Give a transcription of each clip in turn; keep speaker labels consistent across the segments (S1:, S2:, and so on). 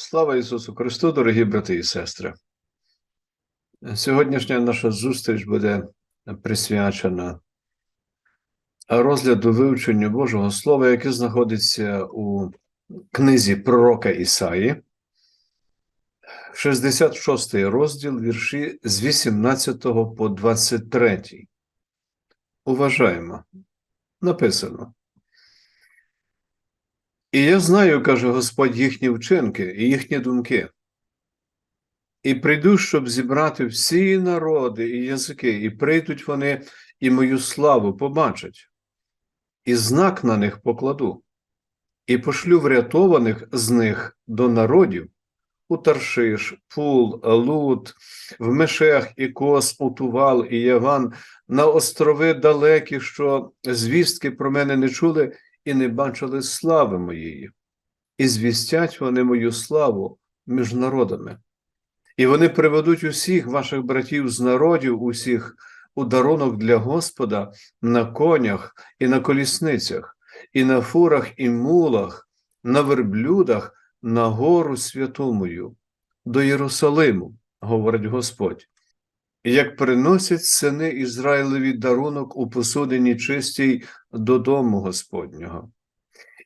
S1: Слава Ісусу Христу, дорогі брати і сестри. Сьогоднішня наша зустріч буде присвячена розгляду вивченню Божого Слова, яке знаходиться у книзі пророка Ісаї, 66 розділ вірші з 18 по 23. Уважаємо. Написано. І я знаю, каже Господь, їхні вчинки і їхні думки. І прийду, щоб зібрати всі народи і язики, і прийдуть вони, і мою славу побачать, і знак на них покладу, і пошлю врятованих з них до народів у Таршиш, Пул, Лут, в Мешех і Кос, у Тувал і Яван, на острови далекі, що звістки про мене не чули і не бачили слави моєї, і звістять вони мою славу між народами. І вони приведуть усіх ваших братів з народів, усіх у дарунок для Господа на конях і на колісницях, і на фурах і мулах, на верблюдах, на гору святу мою, до Єрусалиму, говорить Господь. Як приносять сини Ізраїлеві дарунок у посудині чистій додому Господнього.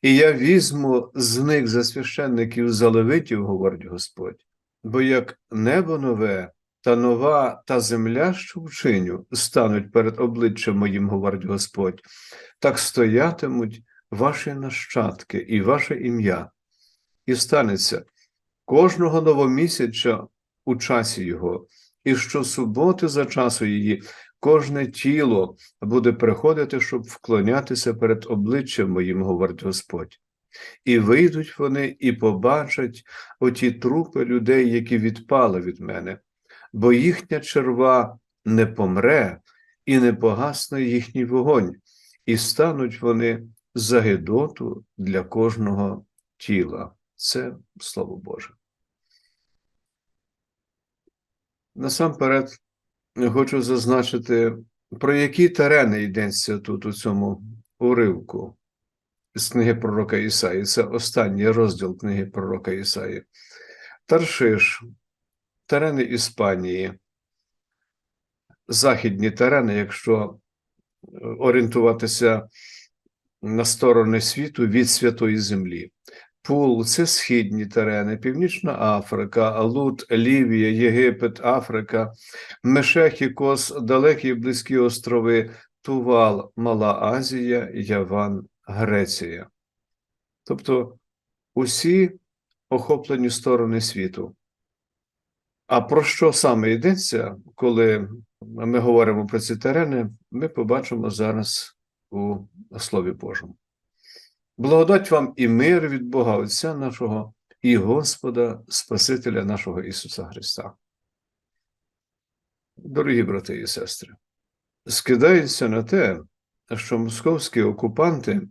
S1: І я візьму з них за священників за левитів, говорить Господь, бо як небо нове та нова та земля, що вчиню, стануть перед обличчям моїм, говорить Господь, так стоятимуть ваші нащадки і ваше ім'я, і станеться кожного новомісяча у часі його, і щосуботи за часу її кожне тіло буде приходити, щоб вклонятися перед обличчям моїм, говорить Господь. І вийдуть вони і побачать оті трупи людей, які відпали від мене, бо їхня черва не помре і не погасне їхній вогонь, і стануть вони за гидоту для кожного тіла. Це Слово Боже. Насамперед, хочу зазначити, про які терени йдеться тут у цьому уривку з книги пророка Ісаї. Це останній розділ книги пророка Ісаї. Таршиш, терени Іспанії, західні терени, якщо орієнтуватися на сторони світу від Святої Землі. Пул це східні терени, Північна Африка, Алут, Лівія, Єгипет, Африка, Мешех і Кос, далекі і близькі острови, Тувал, Мала Азія, Яван, Греція. Тобто усі охоплені сторони світу. А про що саме йдеться, коли ми говоримо про ці терени, ми побачимо зараз у Слові Божому. Благодать вам і мир від Бога Отця нашого і Господа Спасителя нашого Ісуса Христа. Дорогі брати і сестри, скидається на те, що московські окупанти,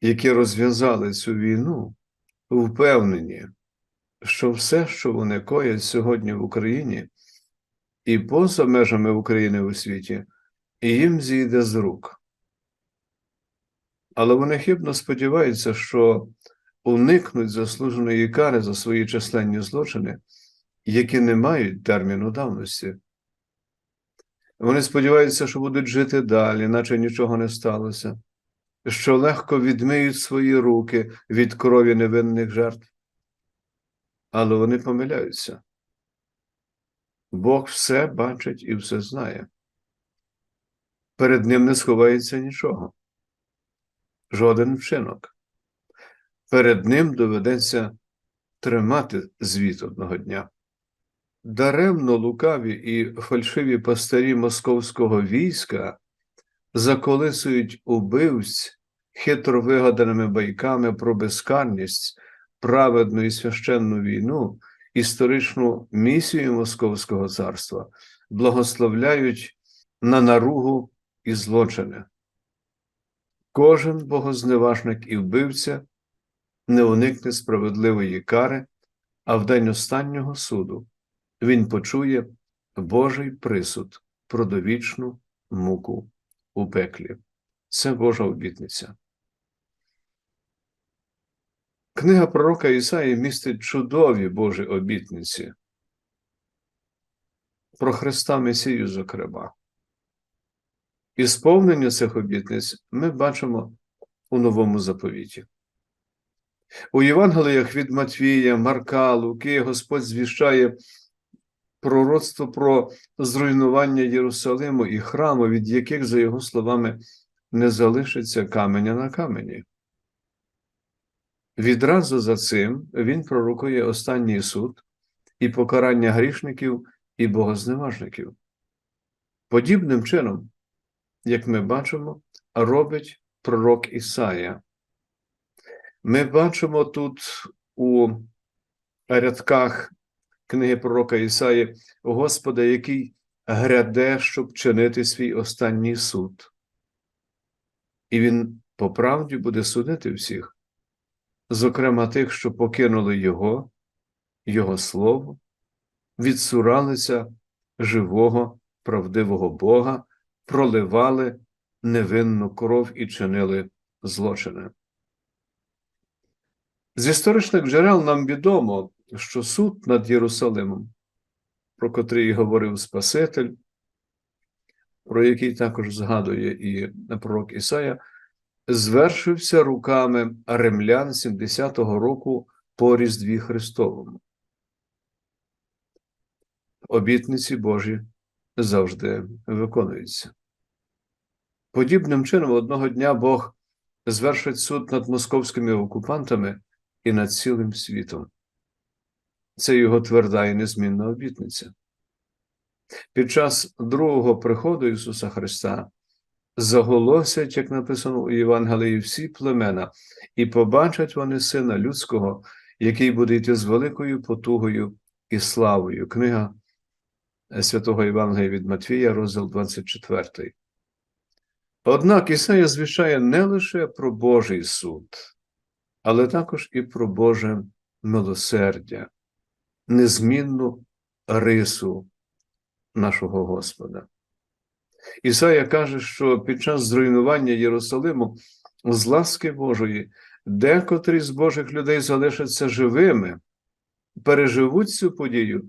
S1: які розв'язали цю війну, впевнені, що все, що вони коять сьогодні в Україні і поза межами України у світі, їм зійде з рук. Але вони хибно сподіваються, що уникнуть заслуженої кари за свої численні злочини, які не мають терміну давності. Вони сподіваються, що будуть жити далі, наче нічого не сталося, що легко відмиють свої руки від крові невинних жертв. Але вони помиляються. Бог все бачить і все знає. Перед ним не сховається нічого жоден вчинок. Перед ним доведеться тримати звіт одного дня. Даремно лукаві і фальшиві пастирі московського війська заколисують убивць хитро вигаданими байками про безкарність, праведну і священну війну, історичну місію Московського царства, благословляють на наругу і злочини. Кожен богозневажник і вбивця не уникне справедливої кари, а в день останнього суду він почує Божий присуд про довічну муку у пеклі. Це Божа обітниця. Книга пророка Ісаї містить чудові Божі обітниці про Христа Месію, зокрема. І сповнення цих обітниць ми бачимо у новому заповіті. У Євангеліях від Матвія, Марка, Луки Господь звіщає пророцтво про зруйнування Єрусалиму і храму, від яких, за його словами, не залишиться каменя на камені. Відразу за цим він пророкує останній суд і покарання грішників і богозневажників. Подібним чином, як ми бачимо, робить пророк Ісая. Ми бачимо тут у рядках книги пророка Ісаї Господа, який гряде, щоб чинити свій останній суд. І він по правді буде судити всіх, зокрема тих, що покинули Його, Його Слово, відсуралися живого, правдивого Бога, проливали невинну кров і чинили злочини. З історичних джерел нам відомо, що суд над Єрусалимом, про котрий говорив Спаситель, про який також згадує і пророк Ісая, звершився руками римлян 70-го року по Різдві Христовому. Обітниці Божі завжди виконуються. Подібним чином, одного дня Бог звершить суд над московськими окупантами і над цілим світом. Це його тверда і незмінна обітниця. Під час другого приходу Ісуса Христа заголосять, як написано у Євангелії, всі племена, і побачать вони Сина Людського, який буде йти з великою потугою і славою. Книга Святого Євангелія від Матвія, розділ 24. Однак Ісая звіщає не лише про Божий суд, але також і про Боже милосердя, незмінну рису нашого Господа. Ісая каже, що під час зруйнування Єрусалиму з ласки Божої декотрі з Божих людей залишаться живими, переживуть цю подію,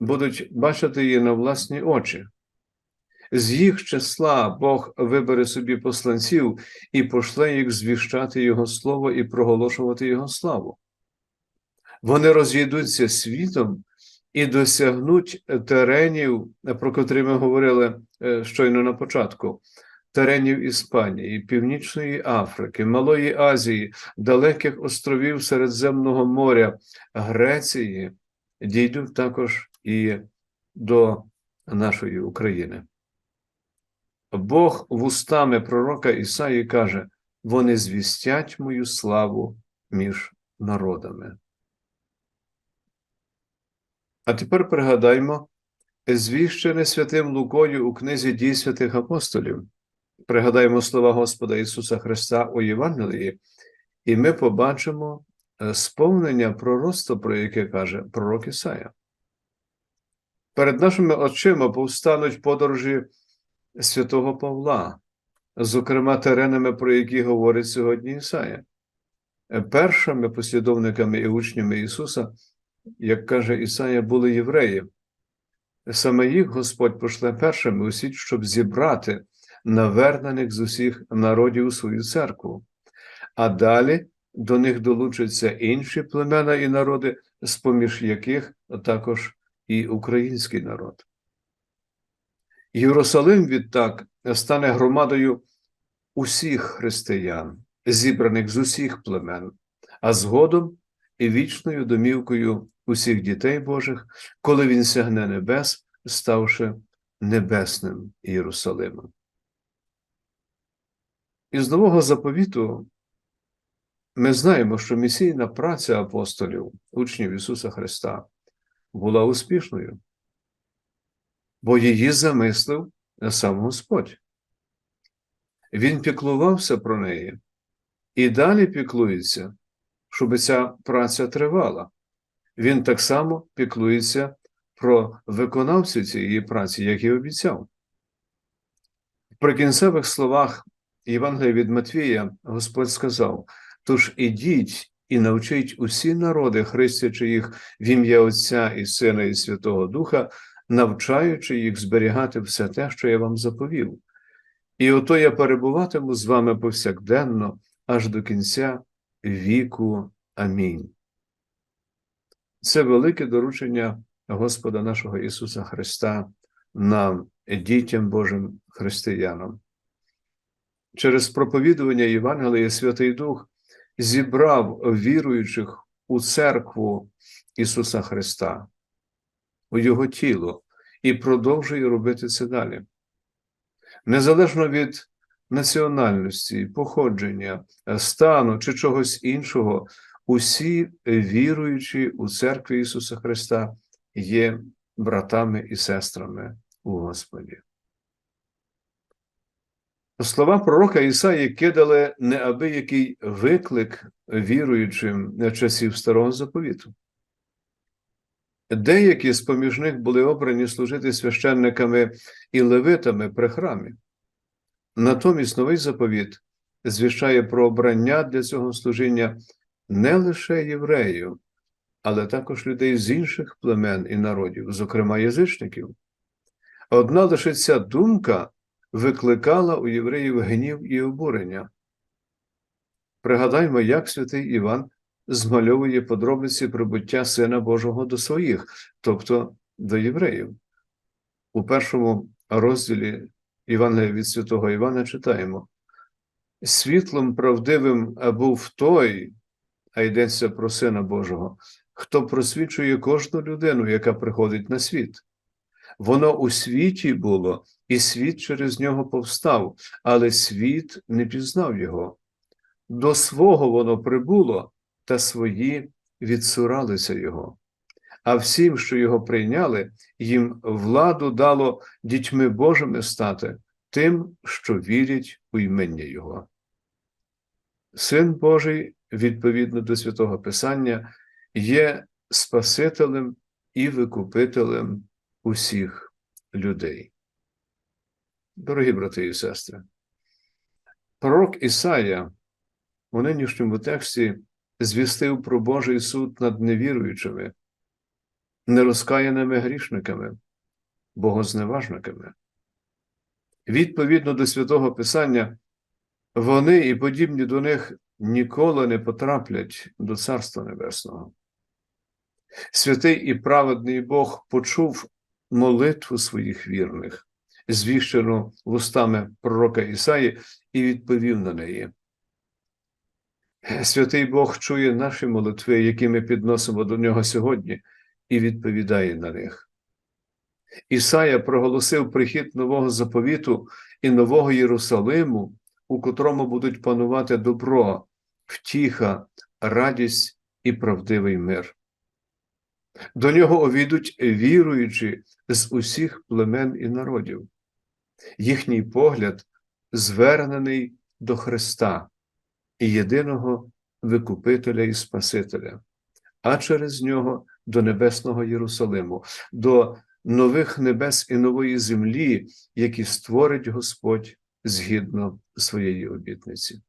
S1: будуть бачити її на власні очі. З їх числа Бог вибере собі посланців і пошле їх звіщати Його Слово і проголошувати Його славу. Вони розійдуться світом і досягнуть теренів, про котрі ми говорили щойно на початку, теренів Іспанії, Північної Африки, Малої Азії, далеких островів Середземного моря, Греції, дійдуть також і до нашої України. Бог вустами пророка Ісаї каже: вони звістять мою славу між народами. А тепер пригадаймо звіщене святим Лукою у книзі дій святих апостолів. Пригадаємо слова Господа Ісуса Христа у Євангелії, і ми побачимо сповнення пророцтва, про яке каже пророк Ісая. Перед нашими очима повстануть подорожі святого Павла, зокрема теренами, про які говорить сьогодні Ісая. Першими послідовниками і учнями Ісуса, як каже Ісая, були євреї. Саме їх Господь пошле першими у щоб зібрати навернених з усіх народів у свою церкву, а далі до них долучаться інші племена і народи, з поміж яких також і український народ. Єрусалим відтак стане громадою усіх християн, зібраних з усіх племен, а згодом і вічною домівкою усіх дітей Божих, коли він сягне небес, ставши небесним Єрусалимом. Із нового заповіту ми знаємо, що місійна праця апостолів, учнів Ісуса Христа, була успішною бо її замислив сам Господь. Він піклувався про неї і далі піклується, щоб ця праця тривала. Він так само піклується про виконавцю цієї праці, як і обіцяв. При кінцевих словах Євангелія від Матвія Господь сказав: Тож ідіть і навчить усі народи, хрестячи їх в ім'я Отця і Сина і Святого Духа, навчаючи їх зберігати все те, що я вам заповів. І ото я перебуватиму з вами повсякденно аж до кінця віку. Амінь. Це велике доручення Господа нашого Ісуса Христа нам, дітям Божим християнам. Через проповідування Євангелія Святий Дух зібрав віруючих у церкву Ісуса Христа, у Його тіло, і продовжує робити це далі. Незалежно від національності, походження, стану чи чогось іншого, усі віруючі у церкві Ісуса Христа є братами і сестрами у Господі. Слова пророка Ісаї кидали неабиякий виклик віруючим часів Старого Заповіту. Деякі з поміж них були обрані служити священниками і левитами при храмі. Натомість новий заповіт звіщає про обрання для цього служіння не лише євреїв, але також людей з інших племен і народів, зокрема язичників. Одна лише ця думка викликала у євреїв гнів і обурення. Пригадаймо, як святий Іван змальовує подробиці прибуття Сина Божого до своїх, тобто до євреїв. У першому розділі Івангелія від святого Івана читаємо: світлом правдивим був той, а йдеться про Сина Божого, хто просвічує кожну людину, яка приходить на світ. Воно у світі було, і світ через нього повстав, але світ не пізнав його. До свого воно прибуло, та свої відсуралися його. А всім, що його прийняли, їм владу дало дітьми Божими стати, тим, що вірять у імення Його. Син Божий, відповідно до святого Писання, є Спасителем і Викупителем усіх людей. Дорогі брати і сестри, пророк Ісая у нинішньому тексті звістив про Божий суд над невіруючими, нерозкаяними грішниками, богозневажниками. Відповідно до святого Писання, вони і подібні до них ніколи не потраплять до Царства Небесного. Святий і праведний Бог почув молитву своїх вірних, звіщену вустами пророка Ісаї, і відповів на неї. Святий Бог чує наші молитви, які ми підносимо до нього сьогодні, і відповідає на них. Ісая проголосив прихід нового заповіту і нового Єрусалиму, у котрому будуть панувати добро, втіха, радість і правдивий мир. До нього увійдуть віруючі з усіх племен і народів. Їхній погляд звернений до Христа і єдиного Викупителя і Спасителя, а через нього до Небесного Єрусалиму, до нових небес і нової землі, які створить Господь згідно своєї обітниці.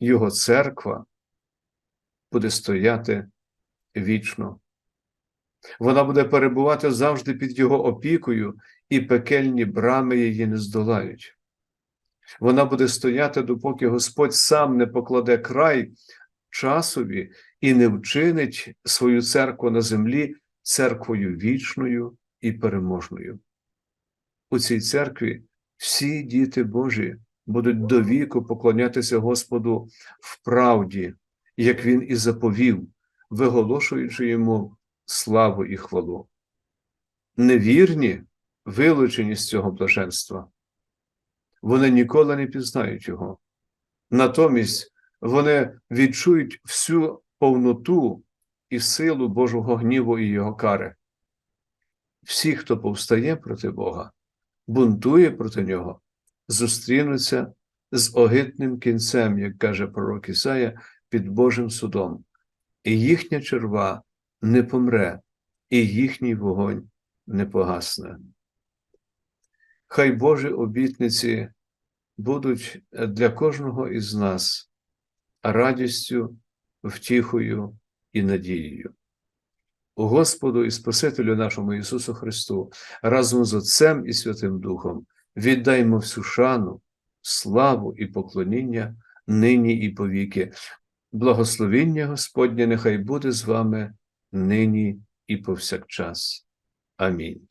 S1: Його церква буде стояти вічно. Вона буде перебувати завжди під його опікою, і пекельні брами її не здолають. Вона буде стояти, допоки Господь сам не покладе край часові і не вчинить свою церкву на землі церквою вічною і переможною. У цій церкві всі діти Божі будуть до віку поклонятися Господу в правді, як Він і заповів, виголошуючи йому славу і хвалу. Невірні, вилучені з цього блаженства вони ніколи не пізнають його. Натомість вони відчують всю повноту і силу Божого гніву і його кари. Всі, хто повстає проти Бога, бунтує проти нього, зустрінуться з огидним кінцем, як каже пророк Ісая, під Божим судом, і їхня черва не помре, і їхній вогонь не погасне. Хай Божі обітниці будуть для кожного із нас радістю втіхою і надією. Господу і Спасителю нашому Ісусу Христу, разом з Отцем і Святим Духом, віддаймо всю шану, славу і поклоніння нині і повіки. Благословіння Господнє нехай буде з вами нині і повсякчас. Амінь.